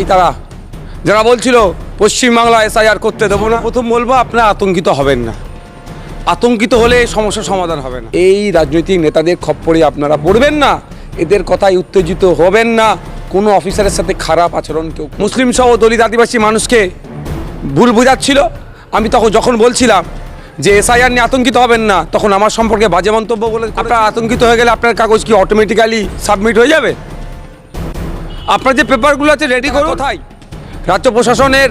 এই তারা যারা বলছিল পশ্চিমবাংলা এসআইআর করতে দেবো না, প্রথম বলব আপনারা আতঙ্কিত হবেন না। আতঙ্কিত হলে সমস্যার সমাধান হবে না। এই রাজনৈতিক নেতাদের খপ্পরে আপনারা পড়বেন না, এদের কথায় উত্তেজিত হবেন না, কোনো অফিসারের সাথে খারাপ আচরণ কেউ মুসলিম সহ দলিত আদিবাসী মানুষকে ভুল বোঝাচ্ছিল। আমি তখন যখন বলছিলাম যে এসআইআর নিয়ে আতঙ্কিত হবেন না, তখন আমার সম্পর্কে বাজে মন্তব্য বলে আপনারা আতঙ্কিত হয়ে গেলে আপনার কাগজ কি অটোমেটিক্যালি সাবমিট হয়ে যাবে? আপনার যে পেপারগুলো আছে রেডি করুন। কোথায়? রাজ্য প্রশাসনের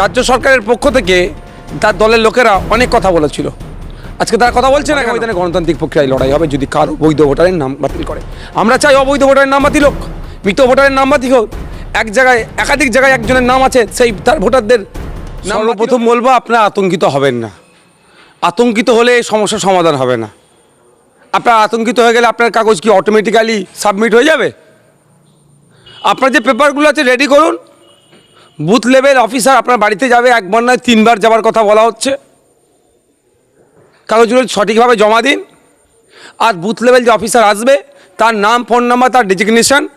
রাজ্য সরকারের পক্ষ থেকে তার দলের লোকেরা অনেক কথা বলেছিল। আজকে তারা কথা বলছে না ময়দানে গণতান্ত্রিক প্রক্রিয়ায় লড়াই হবে যদি কারও বৈধ ভোটারের নাম বাতিল করে। আমরা চাই অবৈধ ভোটারের নাম বাতিল হোক মৃত ভোটারের নাম বাতিল হোক। এক জায়গায় একাধিক জায়গায় একজনের নাম আছে সেই তার ভোটারদের সর্বপ্রথম বলব আপনারা আতঙ্কিত হবেন না। আতঙ্কিত হলে সমস্যার সমাধান হবে না। আপনার আতঙ্কিত হয়ে গেলে আপনার কাগজ কি অটোমেটিক্যালি সাবমিট হয়ে যাবে? আপনার যে পেপারগুলো আছে রেডি করুন। বুথ লেভেল অফিসার আপনার বাড়িতে যাবে, একবার নয়, তিনবার যাওয়ার কথা বলা হচ্ছে। কাগজগুলো সঠিকভাবে জমা দিন। আর বুথ লেভেল যে অফিসার আসবে, তার নাম ফোন নাম্বার তার ডেজিগনেশন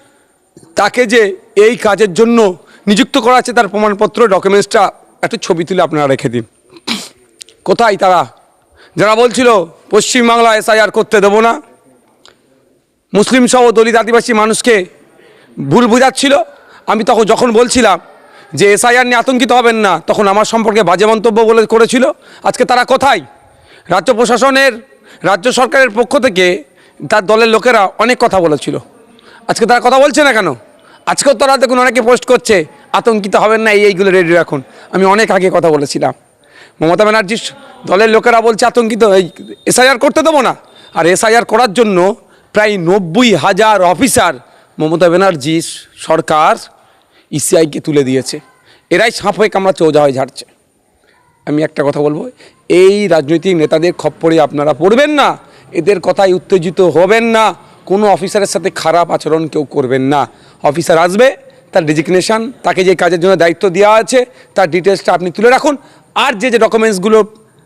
তাকে যে এই কাজের জন্য নিযুক্ত করা আছে, তার প্রমাণপত্র ডকুমেন্টসটা একটা ছবি তুলে আপনারা রেখে দিন। কোথায় তারা? যারা বলছিল, পশ্চিমবাংলা এসআইআর করতে দেবো না। মুসলিম সহ দলিত আদিবাসী মানুষকে ভুল বোঝাচ্ছিল। আমি তখন যখন বলছিলাম যে এসআইআর নিয়ে আতঙ্কিত হবেন না, তখন আমার সম্পর্কে বাজে মন্তব্য বলে করেছিল। আজকে তারা কোথায়? রাজ্য প্রশাসনের, রাজ্য সরকারের পক্ষ থেকে তার দলের লোকেরা অনেক কথা বলেছিল। আজকে তারা কথা বলছে না কেন? আজকেও তারা দেখুন অনেকে পোস্ট করছে, আতঙ্কিত হবেন না, এই এইগুলো রেডি রাখুন আমি অনেক আগে কথা বলেছিলাম। মমতা ব্যানার্জির দলের লোকেরা বলছে আতঙ্কিত, এই এসআইআর করতে দেবো না। আর এসআইআর করার জন্য প্রায় নব্বই হাজার অফিসার মমতা ব্যানার্জি সরকার ইসিআইকে তুলে দিয়েছে। এরাই সাপ হয়ে কামড়া, চৌজা হয়ে ঝাড়ছে। আমি একটা কথা বলব, এই রাজনৈতিক নেতাদের খপ্পরে আপনারা পড়বেন না, এদের কথায় উত্তেজিত হবেন না, কোনো অফিসারের সাথে খারাপ আচরণ কেউ করবেন না। অফিসার আসবে, তার ডেজিগনেশন তাকে যে কাজের জন্য দায়িত্ব দেওয়া আছে, তার ডিটেলসটা আপনি তুলে রাখুন, আর যে যে ডকুমেন্টসগুলো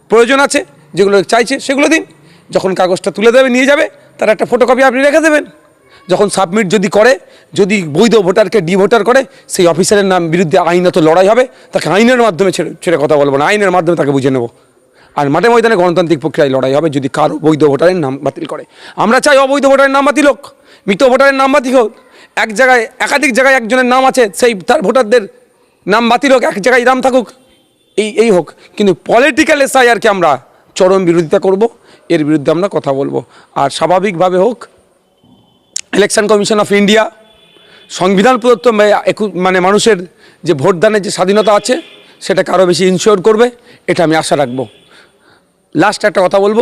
প্রয়োজন আছে, যেগুলো চাইছে, সেগুলো দিন। যখন কাগজটা তুলে দেবে, নিয়ে যাবে, তার একটা ফটোকপি আপনি রেখে দেবেন। যখন সাবমিট যদি করে, যদি বৈধ ভোটারকে ডি ভোটার করে, সেই অফিসারের নাম বিরুদ্ধে আইনত লড়াই হবে, তাকে আইনের মাধ্যমে ছেড়ে ছেড়ে কথা বলব না, আইনের মাধ্যমে তাকে বুঝে নেব। আর মাঠে ময়দানে গণতান্ত্রিক প্রক্রিয়ায় লড়াই হবে যদি কারও বৈধ ভোটারের নাম বাতিল করে। আমরা চাই অবৈধ ভোটারের নাম বাতিল হোক, মৃত ভোটারের নাম বাতিল হোক, এক জায়গায়, একাধিক জায়গায় একজনের নাম আছে, সেই তার ভোটারদের নাম বাতিল হোক, এক জায়গায় নাম থাকুক, এই এই হোক। কিন্তু পলিটিক্যাল এসআইআরকে আমরা চরম বিরোধিতা করব, এর বিরুদ্ধে আমরা কথা বলব। আর স্বাভাবিকভাবে হোক ইলেকশন কমিশন অফ ইন্ডিয়া সংবিধান প্রদত্ত মানে মানুষের যে ভোটদানের যে স্বাধীনতা আছে, সেটাকে আরও বেশি ইনশিওর করবে, এটা আমি আশা রাখব। লাস্ট একটা কথা বলব,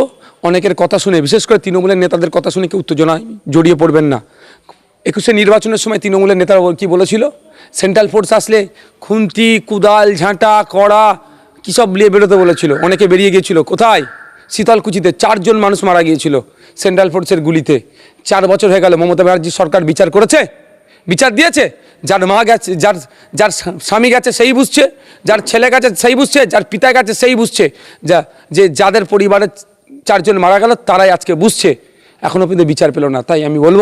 অনেকের কথা শুনে, বিশেষ করে তৃণমূলের নেতাদের কথা শুনে কেউ উত্তেজনায় জড়িয়ে পড়বেন না। একুশে নির্বাচনের সময় তৃণমূলের নেতারা কি বলেছিল? সেন্ট্রাল ফোর্স আসলে খুন্তি, কুদাল, ঝাঁটা, কড়া, কী সব নিয়ে বেরোতে বলেছিল? অনেকে বেরিয়ে গিয়েছিল, কোথায়? শীতলকুচিতে চারজন মানুষ মারা গিয়েছিল সেন্ট্রাল ফোর্সের গুলিতে। চার বছর হয়ে গেল, মমতা ব্যানার্জি সরকার বিচার করেছে? বিচার দিয়েছে? যার মা গেছে, যার যার স্বামী গেছে সেই বুঝছে, যার ছেলে গেছে সেই বুঝছে, যার পিতা গেছে সেই বুঝছে। যা, যে যাদের পরিবারে চারজন মারা গেল তারাই আজকে বুঝছে। এখনও পর্যন্ত বিচার পেল না। তাই আমি বলব,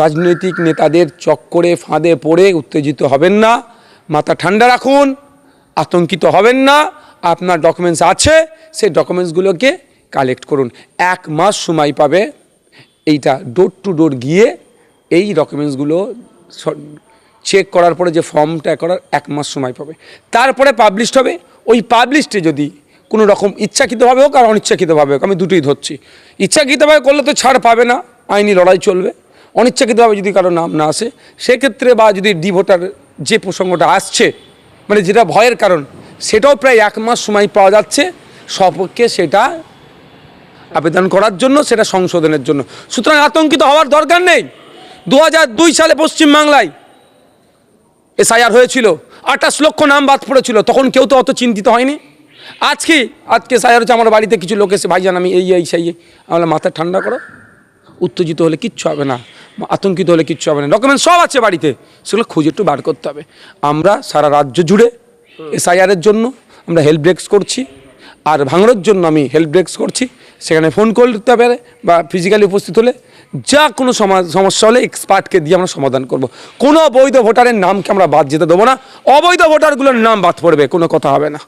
রাজনৈতিক নেতাদের চক্করে ফাঁদে পড়ে উত্তেজিত হবেন না, মাথা ঠান্ডা রাখুন, আতঙ্কিত হবেন না, আপনার ডকুমেন্টস আছে, সেই ডকুমেন্টসগুলোকে কালেক্ট করুন। এক মাস সময় পাবে এইটা ডোর টু ডোর গিয়ে এই ডকুমেন্টসগুলো চেক করার পরে যে ফর্মটা করার এক মাস সময় পাবে। তারপরে পাবলিশড হবে। ওই পাবলিশডে যদি কোনো রকম ইচ্ছাকৃতভাবে হোক আর অনিচ্ছাকৃতভাবে হোক, আমি দুটোই ধরছি। ইচ্ছাকৃতভাবে করলে তো ছাড় পাবে না, আইনি লড়াই চলবে। অনিচ্ছাকৃতভাবে যদি কারও নাম না আসে, সেক্ষেত্রে বা যদি ডি ভোটার যে প্রসঙ্গটা আসছে মানে যেটা ভয়ের কারণ, সেটাও প্রায় এক মাস সময় পাওয়া যাচ্ছে। সপক্ষে সেটা আবেদন করার জন্য, সেটা সংশোধনের জন্য। সুতরাং আতঙ্কিত হওয়ার দরকার নেই। দু দুই সালে পশ্চিমবাংলায় এসআইআর হয়েছিল, আঠাশ লক্ষ নাম বাদ পড়েছিল, তখন কেউ তো অত চিন্তিত হয়নি। আজকে আজকে এসআইআর হচ্ছে আমার বাড়িতে কিছু লোক এসে, ভাইজান, আমি এই এই, সেই। আমার মাথা ঠান্ডা করো। উত্তেজিত হলে কিচ্ছু হবে না, আতঙ্কিত হলে কিচ্ছু হবে না। ডকুমেন্ট সব আছে বাড়িতে, সেগুলো খুঁজে একটু বার করতে হবে। আমরা সারা রাজ্য জুড়ে এসআইআরের জন্য আমরা হেল্প ডেস্ক করছি, আর ভাঙড়ের জন্য আমি হেল্প ডেস্ক করছি। সেখানে ফোন করতে পারে বা ফিজিক্যালি উপস্থিত হলে যা কোনো সমা- সমস্যা হলে এক্সপার্টকে দিয়ে আমরা সমাধান করব। কোনো অবৈধ ভোটারের নামকে আমরা বাদ যেতে দেবো না। অবৈধ ভোটারগুলোর নাম বাদ পড়বে, কোনো কথা হবে না।